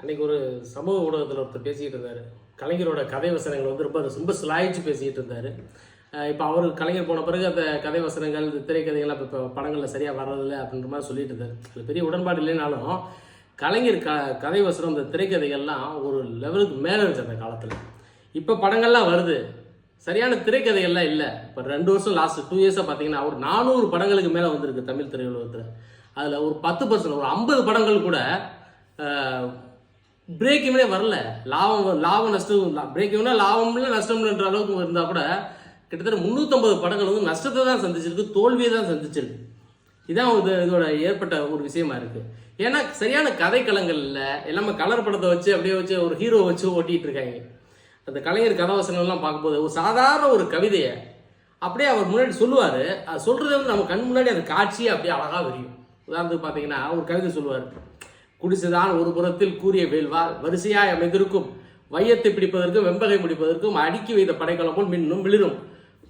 அன்னைக்கு ஒரு சமூக ஊடகத்தில் ஒருத்தர் பேசிக்கிட்டு இருந்தார். கலைஞரோட கதை வசனங்கள் வந்து ரொம்ப ரொம்ப சிலாயிச்சு பேசிக்கிட்டு இருந்தார். இப்போ அவர் கலைஞர் போன பிறகு அந்த கதை வசனங்கள் இந்த திரைக்கதைகள்லாம் இப்போ படங்களில் சரியாக வர்றதில்லை அப்படின்ற மாதிரி சொல்லிட்டு இருந்தார். அது பெரிய உடன்பாடு இல்லைனாலும் கலைஞர் க கதை வசனம் இந்த திரைக்கதைகள்லாம் ஒரு லெவலுக்கு மேலே இருந்துச்சு அந்த காலத்தில். இப்போ படங்கள்லாம் வருது. சரியான திரைக்கதைகள்லாம் இல்லை. இப்போ ரெண்டு வருஷம் லாஸ்ட் டூ இயர்ஸாக பார்த்தீங்கன்னா ஒரு நானூறு படங்களுக்கு மேலே வந்திருக்கு தமிழ் திரையுலகத்தில். அதில் ஒரு பத்து பர்சன்ட் ஒரு ஐம்பது படங்கள் கூட பிரேக் இவனே வரல. லாபம் லாபம் நஷ்டம் பிரேக் இவனா லாபம் இல்லை நஷ்டம் இல்லைன்ற அளவுக்கு இருந்தால் கூட கிட்டத்தட்ட முந்நூற்றம்பது படங்கள் வந்து நஷ்டத்தை தான் சந்திச்சிருக்கு தோல்வியை தான் சந்திச்சிருக்கு. இதான் இது இதோட ஏற்பட்ட ஒரு விஷயமா இருக்கு. ஏன்னா சரியான கதைக்களங்கள் இல்லை. எல்லாமே கலர் படத்தை வச்சு அப்படியே வச்சு ஒரு ஹீரோ வச்சு ஓட்டிகிட்டு இருக்காங்க. அந்த கலைஞர் கதாவசனம்லாம் பார்க்கும்போது ஒரு சாதாரண ஒரு கவிதையை அப்படியே அவர் முன்னாடி சொல்லுவார். அது சொல்கிறது வந்து நம்ம கண் முன்னாடி அந்த காட்சியை அப்படியே அழகாக விரியும். உதாரணத்துக்கு பார்த்தீங்கன்னா ஒரு கவிதை சொல்லுவார். குடிசுதான் ஒரு புறத்தில் கூறிய வேல்வாள் வரிசையாய் அமைந்திருக்கும் வையத்தை பிடிப்பதற்கும் வெம்பகை முடிப்பதற்கும் அடுக்கி வைத்த படைக்கலம் போல் மின்னும் விழுதும்.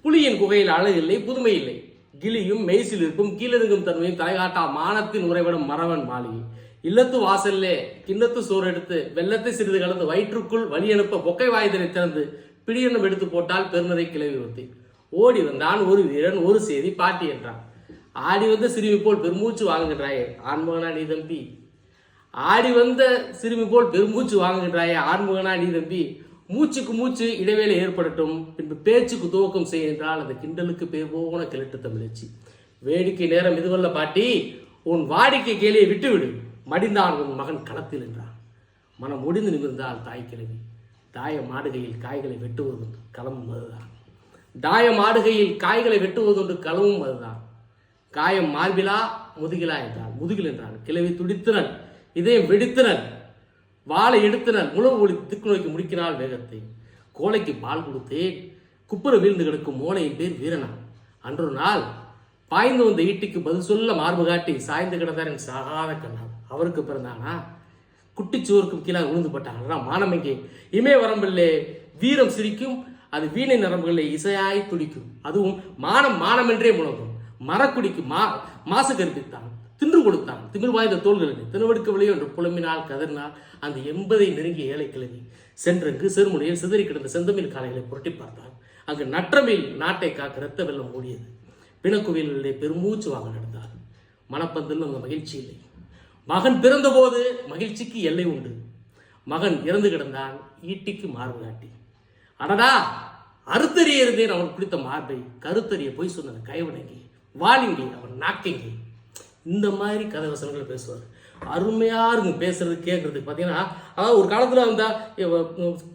புலியின் குகையில் அழகு இல்லை புதுமை இல்லை. கிளியும் மெய்சில் இருக்கும் கீழிருக்கும் தன்மையும் தலைகாட்டா மானத்தின் உறைவிடும் மறவன் மாளிகை இல்லத்து வாசல்லே கிண்ணத்து சோறு எடுத்து வெள்ளத்தை சிறிது கலந்து வயிற்றுக்குள் வழி அனுப்ப பொக்கை வாய்தனை திறந்து பிடியனும் எடுத்து போட்டால் பெருநரை கிளவி ஒருத்தி ஓடி வந்தான் ஒரு வீரன் ஒரு செய்தி பாட்டி என்றான். ஆடி வந்த சிறுவி போல் பெருமூச்சு வாங்குகின்றாயே ஆண்மகனா நீ தம்பி? ஆடி வந்த சிறுமி போல் பெருமூச்சு வாங்குகின்றாயே ஆண்மகனா நீ தம்பி. மூச்சுக்கு மூச்சு இடைவேளை ஏற்படட்டும். பின்பு பேச்சுக்கு துவக்கம் செய்ய என்றால் அந்த கிண்டலுக்கு பேர் போன கிழட்டு தமிழச்சி. வேடிக்கை நேரம் இதுவல்ல பாட்டி உன் வாடிக்கை கேலியை விட்டுவிடு. மடிந்தான் உன் மகன் களத்தில் என்றான் மனம் முடிந்து நிமிர்ந்தால் தாய் கிழவி. தாய மாடுகையில் காய்களை வெட்டுவதுண்டு களமும் அதுதான். தாயம் ஆடுகையில் காய்களை வெட்டுவதுண்டு களமும் அதுதான். காயம் மார்பிலா முதுகிலா என்றான். முதுகில் என்றான். கிழவி துடித்திறன் இதயம் வெடித்தனர் வாளை எடுத்தனர் முழு ஒளி திக்கு நோக்கி முடிக்கினாள் வேகத்தை. கோழைக்கு பால் கொடுத்தேன். குப்புற வீழ்ந்து கிடக்கும் மோனையின் பேர் வீரனா அன்றொரு நாள் பாய்ந்து வந்த ஈட்டிக்கு பதில் சொல்ல மார்பு காட்டி சாய்ந்து கிடந்தார் என் சகாத கண்ணா அவருக்கு பிறந்தானா? குட்டிச்சுவருக்கும் கீழே விழுந்து போட்டான். அதான் மானம் இமே வரம்பில்லே வீரம் சிரிக்கும் அது வீணை நரம்புகளை இசையாய் துடிக்கும். அதுவும் மானம் மானமென்றே முழங்கும். மரக்குடிக்கு மா மாசு கற்பித்தான் தின்று கொடுத்தான். திமிழ் வாய்ந்த தோள்களுக்கு தினவெடுக்கவில்லையோ என்று புலம்பினால் கதறினால் அந்த எண்பதை நெருங்கிய ஏழை கிழவி சென்றங்கு சிறுமுனையில் சிதறி கிடந்த செந்தமிழ் காலைகளை புரட்டி பார்த்தான் அங்கு நற்றமில் நாட்டை காக்க இரத்த வெள்ளம் ஓடியது. பிணக்குவியலிலே பெருமூச்சு வாங்க நடந்தார் மனப்பந்தில் அந்த மகிழ்ச்சி இல்லை. மகன் பிறந்தபோது மகிழ்ச்சிக்கு எல்லை உண்டு. மகன் இறந்து கிடந்தான் ஈட்டிக்கு மார்பு காட்டி. அடடா! அறுத்தறிய இருந்தேன் அவன் பிடித்த மார்பை கருத்தறிய போய் சொன்னது கைவணங்கி வாலிங்கி அவர் நாக்கிங்கி இந்த மாதிரி கதை வசனங்கள் பேசுவார். அருமையாக இருக்கும் பேசுறது கேட்குறதுக்கு பார்த்தீங்கன்னா அதாவது ஒரு காலத்தில் வந்தால்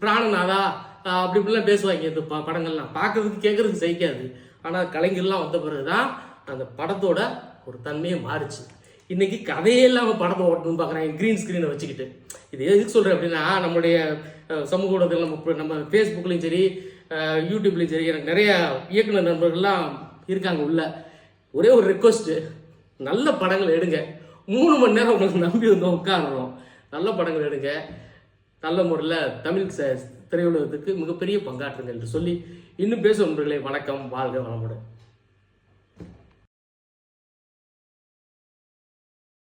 பிராணநாதா அப்படி இப்படிலாம் பேசுவாங்க. இந்த ப- படங்கள்லாம் பார்க்கறதுக்கு கேட்குறதுக்கு சகிக்காது. ஆனால் கலைஞர்லாம் வந்த பிறகு தான் அந்த படத்தோட ஒரு தன்மையை மாறுச்சு. இன்றைக்கி கதையே இல்லாமல் படத்தை ஓட்டணும்னு பார்க்குறாங்க க்ரீன் ஸ்க்ரீனை வச்சுக்கிட்டு. இது எதுக்கு சொல்கிறேன் அப்படின்னா நம்மளுடைய சமூக ஊடகத்தில் நம்ம நம்ம ஃபேஸ்புக்லேயும் சரி யூடியூப்லேயும் சரி எனக்கு நிறைய இயக்குனர் நண்பர்கள்லாம் இருக்காங்க உள்ள. ஒரே ஒரு ரிக்வஸ்ட்டு நல்ல படங்கள் எடுங்க. மூணு மணி நேரம் உங்களுக்கு நம்பி இருந்தோம் உட்காரணும். நல்ல படங்கள் எடுங்க. நல்ல முறையில் தமிழ் ச திரையுலகத்துக்கு மிகப்பெரிய பங்காற்றுங்க என்று சொல்லி இன்னும் பேசும் நண்பர்களே வணக்கம் வாழ்க வளமுடன்.